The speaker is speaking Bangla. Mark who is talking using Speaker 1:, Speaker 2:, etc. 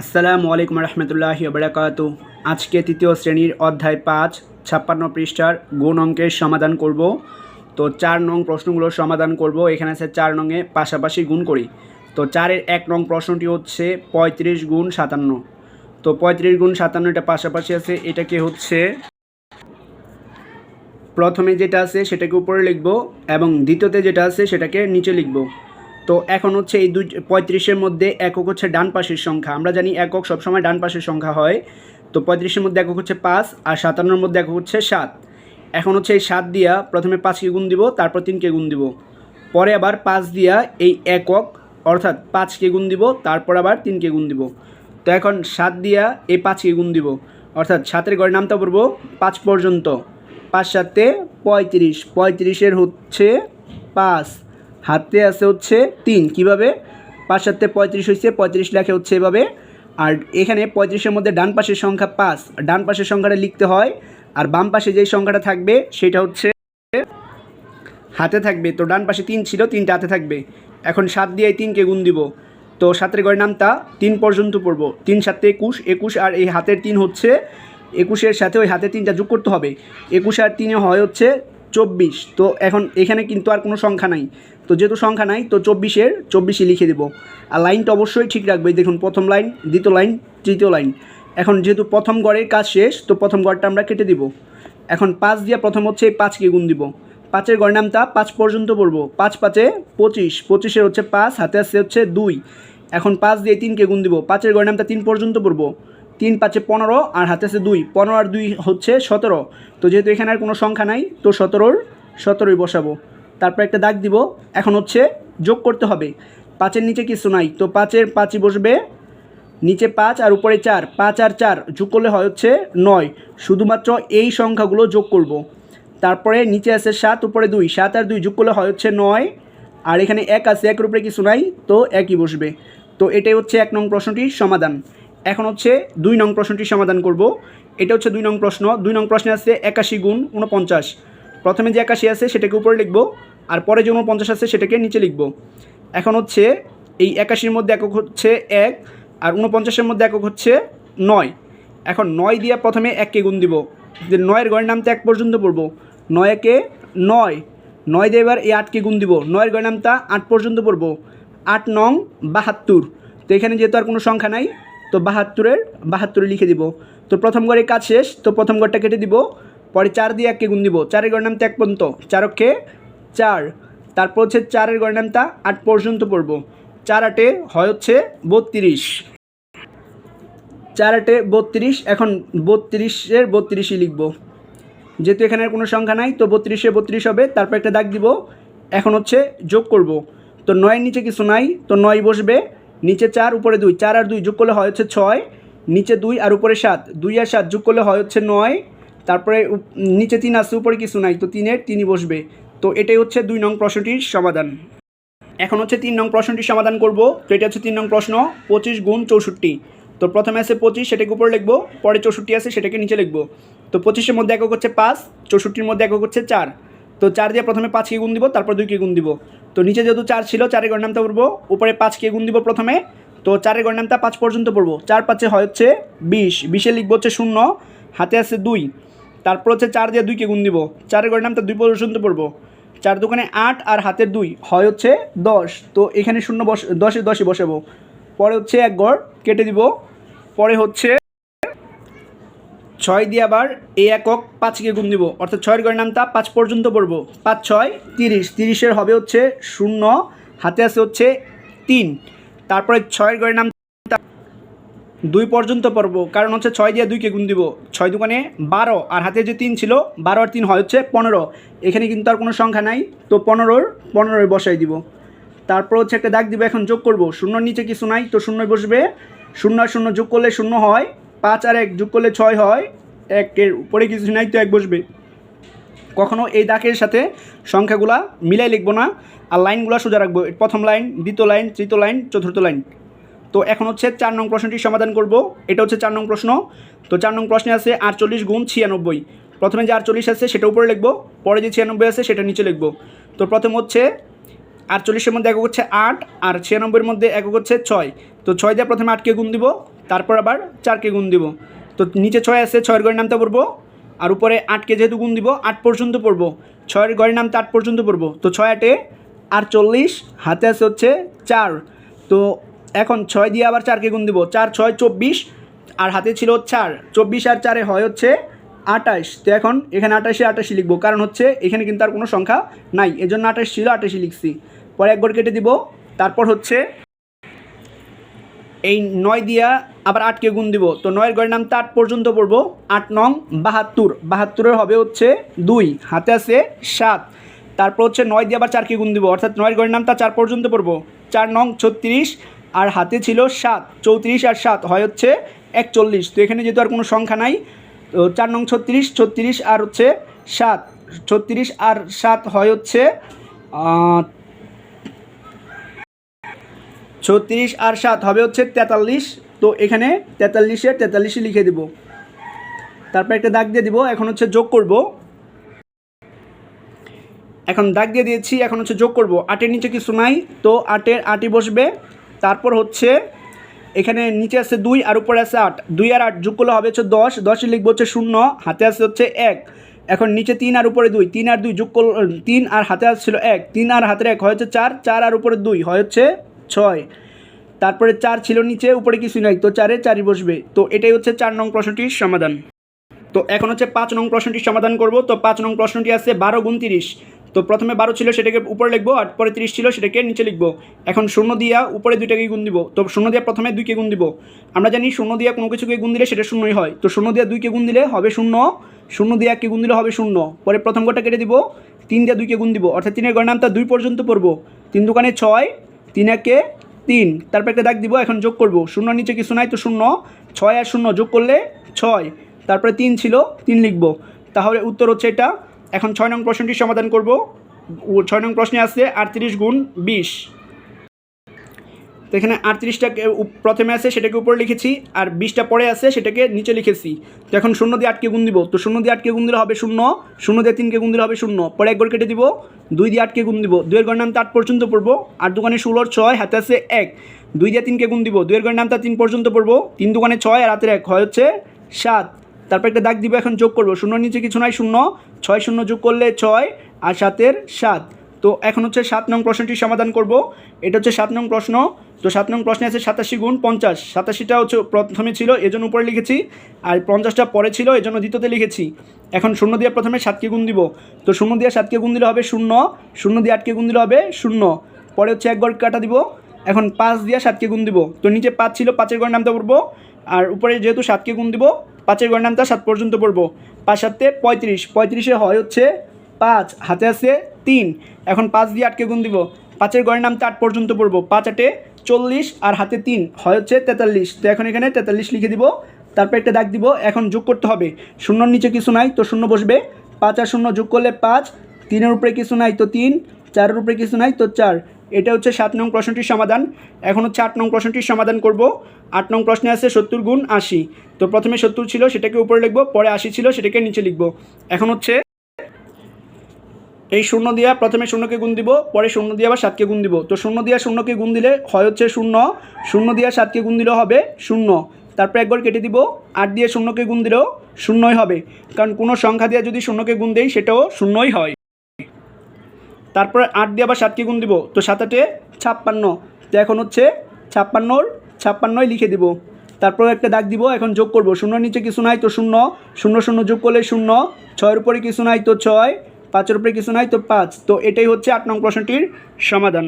Speaker 1: আসসালামু আলাইকুম রহমতুল্লাহ বারাকাত আজকে তৃতীয় শ্রেণির অধ্যায় পাঁচ, ছাপ্পান্ন পৃষ্ঠার গুণ অঙ্কের সমাধান করব। তো চার নং প্রশ্নগুলোর সমাধান করব। এখানে আছে চার নংয়ে পাশাপাশি গুণ করি। তো চারের এক নং প্রশ্নটি হচ্ছে পঁয়ত্রিশ গুণ সাতান্ন। তো পঁয়ত্রিশ গুণ সাতান্ন এটা পাশাপাশি আছে, এটাকে হচ্ছে প্রথমে যেটা আছে সেটাকে উপরে লিখব এবং দ্বিতীয়তে যেটা আছে সেটাকে নিচে লিখব। তো এখন হচ্ছে এই দুই, পঁয়ত্রিশের মধ্যে একক হচ্ছে ডান পাশের সংখ্যা। আমরা জানি একক সবসময় ডান পাশের সংখ্যা হয়। তো পঁয়ত্রিশের মধ্যে একক হচ্ছে পাঁচ আর সাতান্নর মধ্যে একক হচ্ছে সাত। এখন হচ্ছে এই সাত দিয়া প্রথমে পাঁচকে গুণ দিব, তারপর তিনকে গুণ দিব। পরে আবার পাঁচ দিয়া এই একক, অর্থাৎ পাঁচকে গুণ দিব, তারপর আবার তিনকে গুণ দিব। তো এখন সাত দিয়া এই পাঁচকে গুণ দিব। অর্থাৎ সাতের গড়ের নামটা পড়ব, পাঁচ পর্যন্ত। পাঁচ সাতে পঁয়ত্রিশ, পঁয়ত্রিশের হচ্ছে পাঁচ। হাতে আছে হচ্ছে তিন। কীভাবে? পাঁচ সাতে পঁয়ত্রিশ হয়েছে পঁয়ত্রিশ লেখে হচ্ছে এভাবে। আর এখানে পঁয়ত্রিশের মধ্যে ডান পাশের সংখ্যা পাঁচ। ডান পাশের সংখ্যাটা লিখতে হয়। আর বাম পাশে যেই সংখ্যাটা থাকবে, সেটা হচ্ছে হাতে থাকবে। তো ডান পাশে তিন ছিল, তিনটা হাতে থাকবে। এখন সাত দিয়ে তিনকে গুণ দিব। তো সাতের গড়ের নামটা তিন পর্যন্ত পড়ব। তিন সাতে একুশ একুশ আর এই হাতের তিন হচ্ছে একুশের সাথে ওই হাতে তিনটা যোগ করতে হবে। একুশ আর তিনে হয় হচ্ছে চব্বিশ। তো এখন এখানে কিন্তু আর কোনো সংখ্যা নাই। তো যেহেতু সংখ্যা নাই, তো চব্বিশের চব্বিশে লিখে দেবো। আর লাইনটা অবশ্যই ঠিক রাখবে দেখুন প্রথম লাইন, দ্বিতীয় লাইন, তৃতীয় লাইন। এখন যেহেতু প্রথম গড়ের কাজ শেষ, তো প্রথম গড়টা আমরা কেটে দিব। এখন পাঁচ দিয়ে প্রথম হচ্ছে এই পাঁচকে গুণ দিব। পাঁচের গড় নামটা পাঁচ পর্যন্ত পড়ব। পাঁচ পাঁচে পঁচিশ, পঁচিশের হচ্ছে পাঁচ, হাতে আসছে হচ্ছে দুই। এখন পাঁচ দিয়ে তিনকে গুণ দিব। পাঁচের গড় নামটা তিন পর্যন্ত পড়ব। তিন পাঁচে পনেরো আর হাতে আছে দুই। পনেরো আর দুই হচ্ছে সতেরো। তো যেহেতু এখানে আর কোনো সংখ্যা নাই, তো সতেরোর, সতেরোই বসাবো। তারপর একটা দাগ দিব। এখন হচ্ছে যোগ করতে হবে। পাঁচের নিচে কিছু নাই। তো পাঁচের পাঁচই বসবে। নিচে পাঁচ আর উপরে চার। পাঁচ আর চার যোগ করলে হয় হচ্ছে নয়। শুধুমাত্র এই সংখ্যাগুলো যোগ করব। তারপরে নিচে আছে সাত, উপরে দুই। সাত আর দুই যোগ করলে হয় হচ্ছে নয়। আর এখানে এক আছে, একের উপরে কিছু নাই। তো একই বসবে। তো এটাই হচ্ছে এক নং প্রশ্নটির সমাধান। এখন হচ্ছে দুই নং প্রশ্নটির সমাধান করব। এটা হচ্ছে দুই নং প্রশ্ন। দুই নং প্রশ্নে আছে একাশি গুণ উনপঞ্চাশ প্রথমে যে একাশি আছে সেটাকে উপরে লিখব, আর পরে যে উনপঞ্চাশ আছে সেটাকে নিচে লিখব। এখন হচ্ছে এই একাশির মধ্যে একক হচ্ছে এক, আর উনপঞ্চাশের মধ্যে একক হচ্ছে নয়। এখন নয় দিয়ে প্রথমে এককে গুণ দিব। যে নয়ের গড়ের নামতে এক পর্যন্ত পড়ব। নয় একে নয়। নয় দিয়ে এবার এই আটকে গুণ দিব। নয়ের গড়ের নামটা আট পর্যন্ত পড়ব। আট নং বাহাত্তর। তো এখানে যেহেতু আর কোনো সংখ্যা নাই, তো বাহাত্তরের বাহাত্তরে লিখে দিব। তো প্রথম গড়ের কাজ শেষ, তো প্রথম গড়টা কেটে দিব। পরে চার দিয়ে এককে গুণ দিব। চারের গড়ের নামটা এক পর্যন্ত। চারকে চার। তারপর হচ্ছে চারের গড়ের নামটা আট পর্যন্ত পড়ব। চার আটে হয় হচ্ছে বত্রিশ। চার আটে বত্রিশ, এখন বত্রিশের বত্রিশই লিখব। যেহেতু এখানে কোনো সংখ্যা নাই, তো বত্রিশে বত্রিশ হবে, তারপর একটা দাগ দিব। এখন হচ্ছে যোগ করব। তো নয়ের নিচে কিছু নাই, তো নয় বসবে। নিচে চার, উপরে দুই। চার আর দুই যোগ করলে হয় হচ্ছে ছয়। নিচে দুই আর উপরে সাত। দুই আর সাত যোগ করলে হয় হচ্ছে নয়। তারপরে নিচে তিন আসছে উপরে কিছু নাই, তো তিনের তিনই বসবে। তো এটাই হচ্ছে দুই নং প্রশ্নটির সমাধান। এখন হচ্ছে তিন নং প্রশ্নটির সমাধান করব, তো এটা হচ্ছে তিন নং প্রশ্ন, পঁচিশ গুণ চৌষট্টি। তো প্রথমে আছে পঁচিশ, সেটাকে উপরে লিখব, পরে চৌষট্টি আছে, সেটাকে নিচে লিখব। তো পঁচিশের মধ্যে একক হচ্ছে পাঁচ, চৌষট্টির মধ্যে একক হচ্ছে চার। তো চার দিয়ে প্রথমে পাঁচকে গুণ দিব, তারপর দুইকে গুণ দিব। তো নিচে যেহেতু চার ছিল, চারের গড় নামটা পড়ব, উপরে পাঁচকে গুণ দিব প্রথমে। তো চারের গড় নামটা পাঁচ পর্যন্ত পড়ব। চার পাঁচে হয় হচ্ছে বিশ, বিশে লিখব হচ্ছে শূন্য, হাতে আছে দুই। তারপর হচ্ছে চার দিয়ে দুইকে গুণ দিব। চারের গড় নামটা দুই পর্যন্ত পড়ব। চার দোকানে আট আর হাতের দুই হয় হচ্ছে দশ। তো এখানে শূন্য বস, দশে দশে বসাবো। পরে হচ্ছে এক গড় কেটে দিব। পরে হচ্ছে ছয় দিয়ে আবার এই একক পাঁচকে গুণ দিব। অর্থাৎ ছয়ের গড়ের নামটা পাঁচ পর্যন্ত পড়ব। পাঁচ, ছয়, তিরিশ। তিরিশের হবে হচ্ছে শূন্য। হাতে আছে হচ্ছে তিন। তারপরে ছয়ের গড়ের নাম দুই পর্যন্ত পড়ব কারণ হচ্ছে ছয় দিয়ে দুইকে গুণ দিব। ছয় দোকানে বারো। আর হাতে যে তিন ছিল, বারো আর তিন হয় হচ্ছে পনেরো। এখানে কিন্তু আর কোনো সংখ্যা নাই। তো পনেরোর, পনেরোয় বসাই দিব। তারপর হচ্ছে একটা দাগ দিব, এখন যোগ করব। শূন্যর নিচে কিছু নাই, তো শূন্যই বসবে। শূন্য আর শূন্য যোগ করলে শূন্য হয়। পাঁচ আর এক যোগ করলে ছয় হয়। একের উপরে কিছু নাই, তো এক বসবে। কখনও এই দাগের সাথে সংখ্যাগুলা মিলাই লিখব না। আর লাইনগুলো সোজা রাখব। প্রথম লাইন, দ্বিতীয় লাইন, তৃতীয় লাইন, চতুর্থ লাইন। তো এখন হচ্ছে চার নং প্রশ্নটির সমাধান করব। এটা হচ্ছে চার নং প্রশ্ন। তো চার নং প্রশ্নে আছে আটচল্লিশ গুণ ছিয়ানব্বই। প্রথমে যে আটচল্লিশ আছে সেটা উপরে লিখব, পরে যে ছিয়ানব্বই আছে সেটা নিচে লিখব। তো প্রথম হচ্ছে আটচল্লিশের মধ্যে একক হচ্ছে আট আর ছিয়ানব্বইয়ের মধ্যে একক হচ্ছে ছয়। তো ছয় দিয়ে প্রথমে আটকে গুণ দিব, তারপর আবার চারকে গুণ দিব। তো নিচে ছয় আছে, ছয়ের গড়ের নামটা পড়ব। আর উপরে আটকে যেহেতু গুণ দিব, আট পর্যন্ত পড়ব। ছয়ের গড়ের নামটা আট পর্যন্ত পড়ব। তো ছয় আটে আটচল্লিশ, হাতে আছে হচ্ছে চার। তো এখন ছয় দিয়ে আবার চারকে গুণ দিব। চার, ছয়, চব্বিশ। আর হাতে ছিল চার। চব্বিশ আর চারে হয় হচ্ছে আটাইশ তো এখন এখানে আটাশে আটাশি লিখব। কারণ হচ্ছে এখানে কিন্তু আর কোনো সংখ্যা নাই। এজন্য আটাশ ছিল আটাশি লিখছি। পরে এক গড় কেটে দিব। তারপর হচ্ছে এই নয় দিয়া আবার আটকে গুণ দিব। তো নয়ের গড়ের নামটা আট পর্যন্ত পড়ব। আট নং বাহাত্তর। বাহাত্তরের হবে হচ্ছে দুই। হাতে আছে সাত। তারপর হচ্ছে নয় দিয়ে আবার চারকে গুণ দিব। অর্থাৎ নয়ের গড়ের নামটা চার পর্যন্ত পড়ব। চার নং ছত্রিশ। আর হাতে ছিল সাত, চৌত্রিশ আর সাত, হয় হচ্ছে একচল্লিশ। তো এখানে যেহেতু আর কোনো সংখ্যা নাই, তো চার নং ছত্রিশ ছত্রিশ আর হচ্ছে সাত। ছত্রিশ আর সাত হয় হচ্ছে ছত্রিশ আর সাত হবে হচ্ছে তেতাল্লিশ। তো এখানে তেতাল্লিশে তেতাল্লিশে লিখে দিব। তারপর একটা দাগ দিয়ে দিব, এখন হচ্ছে যোগ করব। এখন দাগ দিয়ে দিয়েছি, এখন হচ্ছে যোগ করব। আটের নিচে কিছু নাই, তো আটের আটই বসবে। তারপর হচ্ছে এখানে নিচে আছে দুই আর উপরে আছে আট। দুই আর আট যোগ করলে হবে হচ্ছে দশ। দশে লিখব হচ্ছে শূন্য, হাতে আছে হচ্ছে এক। এখন নিচে তিন আর উপরে দুই। তিন আর দুই যোগ করল, তিন আর হাতে ছিল এক। তিন আর হাতের এক হয় হচ্ছে চার। চার আর উপরে দুই হয় হচ্ছে ছয়। তারপরে চার ছিল নিচে, উপরে কিছু নাই। তো চারে চারই বসবে। তো এটাই হচ্ছে চার নং প্রশ্নটির সমাধান। তো এখন হচ্ছে পাঁচ নং প্রশ্নটির সমাধান করব। তো পাঁচ নং প্রশ্নটি আছে বারো গুণ তিরিশ। তো প্রথমে বারো ছিল সেটাকে উপরে লিখব আর পরে তিরিশ ছিল সেটাকে নিচে লিখব। এখন শূন্য দিয়া উপরে দুইটাকে গুণ দিব। তো শূন্য দিয়া প্রথমে দুইকে গুণ দিব। আমরা জানি শূন্য দিয়া কোনো কিছুকে গুণ দিলে সেটা শূন্যই হয়। তো শূন্য দিয়া দুইকে গুণ দিলে হবে শূন্য শূন্য দিয়ে এককে গুণ দিলে হবে শূন্য। পরে প্রথম গোটা কেটে দিব। তিন দিয়ে দুইকে গুণ দিব। অর্থাৎ তিনের গড় নামটা দুই পর্যন্ত পড়ব। তিন দোকানে ছয়, তিন একে তিন। তারপর একটা দাগ দিব, এখন যোগ করব। শূন্য নিচে কিছু নাই তো শূন্য। ছয় আর শূন্য যোগ করলে ছয়। তারপরে তিন ছিল, তিন লিখব। তাহলে উত্তর হচ্ছে এটা। এখন ছয় নং প্রশ্নটি সমাধান করব। ছয় নং প্রশ্নে আছে আটত্রিশ গুণ বিশ। তো এখানে আটত্রিশটাকে উপ- প্রথমে আছে সেটাকে উপরে লিখেছি, আর বিশটা পরে আছে সেটাকে নিচে লিখেছি। তো এখন শূন্য দিয়ে আটকে গুণ দিব। তো শূন্য দিয়ে আটকে গুণ দিলে হবে শূন্য শূন্য দিয়ে তিনকে গুণ দিলে হবে শূন্য। পরে এক গড় কেটে দিব, দুই দিয়ে আটকে গুণ দিব। দুইয়ের গড় নামটা আট পর্যন্ত পড়ব, আর দোকানে ষোলোর ছয়, হাতে আছে এক। দুই দিয়ে তিনকে গুণ দিব, দুইয়ের গড় নামটা তিন পর্যন্ত পড়ব, তিন দোকানে ছয় আর হাতের এক। হয় হচ্ছে সাত। তারপর একটা দাগ দিব, এখন যোগ করব। শূন্য নিচে কিছু নাই, শূন্য। ছয় শূন্য যোগ করলে ছয় আর সাতের সাত। তো এখন হচ্ছে সাত নং প্রশ্নটির সমাধান করব। এটা হচ্ছে সাত নং প্রশ্ন। তো সাত নং প্রশ্নে আছে সাতাশি গুণ পঞ্চাশ। সাতাশিটা হচ্ছে প্রথমে ছিল, এজন্য উপরে লিখেছি। আর পঞ্চাশটা পরে ছিল, এজন্য দ্বিতীয়তে লিখেছি। এখন শূন্য দিয়ে প্রথমে সাতকে গুণ দিব। তো শূন্য দিয়ে সাতকে গুণ দিলে হবে শূন্য। শূন্য দিয়ে আটকে গুণ দিলে হবে শূন্য। পরে হচ্ছে এক গড় কাটা দিব। এখন পাঁচ দিয়ে সাতকে গুণ দিব। তো নিচে পাঁচ ছিল, পাঁচের গড় নামটা পড়ব আর উপরে যেহেতু সাতকে গুণ দিব পাঁচের গড় নামটা সাত পর্যন্ত পড়ব। পাঁচ সাতে পঁয়ত্রিশ। পঁয়ত্রিশে হয় হচ্ছে পাঁচ, হাতে আছে তিন। এখন পাঁচ দিয়ে আটকে গুণ দিব। পাঁচের গড়ের নামটা আট পর্যন্ত পড়ব। পাঁচ আটে চল্লিশ আর হাতে তিন হয় হচ্ছে তেতাল্লিশ। তো এখন এখানে তেতাল্লিশ লিখে দিব। তারপর একটা দাগ দিব। এখন যোগ করতে হবে। শূন্যর নিচে কিছু নাই, তো শূন্য বসবে। পাঁচ আর শূন্য যোগ করলে পাঁচ। তিনের উপরে কিছু নাই, তো তিন। চারের উপরে কিছু নাই, তো চার। এটা হচ্ছে সাত নং প্রশ্নটির সমাধান। এখন হচ্ছে আট নং প্রশ্নটির সমাধান করব। আট নং প্রশ্নে আছে সত্তর গুণ আশি। তো প্রথমে সত্তর ছিল, সেটাকে উপরে লিখব, পরে আশি ছিল, সেটাকে নিচে লিখব। এখন হচ্ছে এই শূন্য দিয়া প্রথমে শূন্যকে গুণ দিব, পরে শূন্য দিয়ে আবার সাতকে গুণ দিব। তো শূন্য দিয়া শূন্যকে গুণ দিলে হয় হচ্ছে শূন্য শূন্য দিয়া সাতকে গুণ দিলেও হবে শূন্য। তারপর একবার কেটে দিব, আট দিয়ে শূন্যকে গুণ দিলেও শূন্যই হবে। কারণ কোনো সংখ্যা দিয়ে যদি শূন্যকে গুণ দেই, সেটাও শূন্যই হয়। তারপরে আট দিয়ে আবার সাতকে গুণ দিব। তো সাত আটে ছাপ্পান্ন। তো এখন হচ্ছে ছাপ্পান্নর ছাপ্পান্নই লিখে দিব। তারপর একটা দাগ দিব, এখন যোগ করব। শূন্য নিচে কিছু নাই তো শূন্য। শূন্য শূন্য যোগ করলে শূন্য। ছয়ের উপরে কিছু নাই তো ছয়। পাঁচের উপরে কিছু নাই তো পাঁচ। তো এটাই হচ্ছে আট নং প্রশ্নটির সমাধান।